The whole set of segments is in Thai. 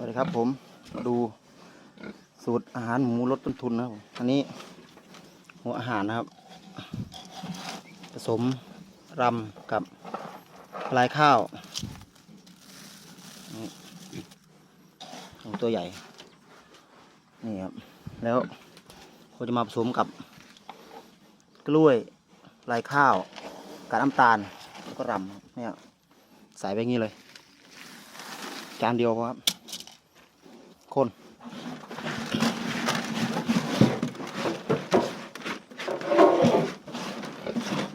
สวัสดีครับผมมาดูสูตรอาหารหมูลดต้นทุนนะครับอันนี้หัวอาหารนะครับ ผสมรำกับปลายข้าวนี่หมูตัวใหญ่ นี่ครับ แล้วเขาจะมาผสมกับ กล้วยลายข้าวกับน้ำตาลแล้วก็รำเนี่ยใส่ไปงี้เลย จานเดียวครับ คน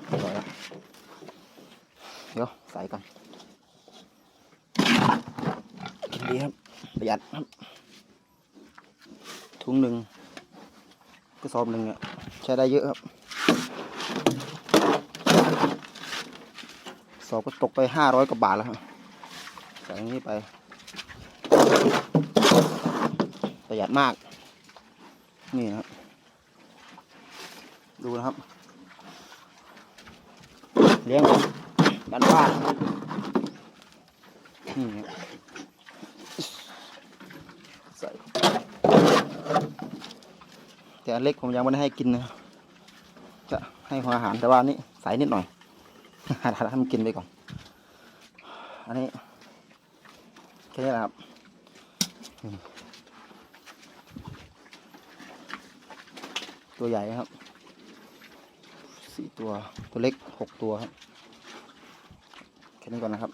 เรียบร้อยแล้วเดี๋ยวใส่กันดีครับ ประหยัดครับ ถุงหนึ่งกระสอบหนึ่งเนี่ยใช้ได้เยอะครับ สอบก็ตกไปห้าร้อยกว่าบาทแล้วครับใส่อย่างนี้ไป ประหยัดมาก นี่นะครับ ดูนะครับ เลี้ยงบ้านบ้านนี่ใส่แต่เล็กผมยังไม่ได้ให้กินนะ จะให้หัวอาหารแต่ว่านี่ใส่นิดหน่อยห้มันกินไปก่อน อันนี้แค่นี้แหละครับอืม ตัวใหญ่ครับสี่ตัวตัวเล็กหกตัวครับแค่นี้ก่อนนะครับ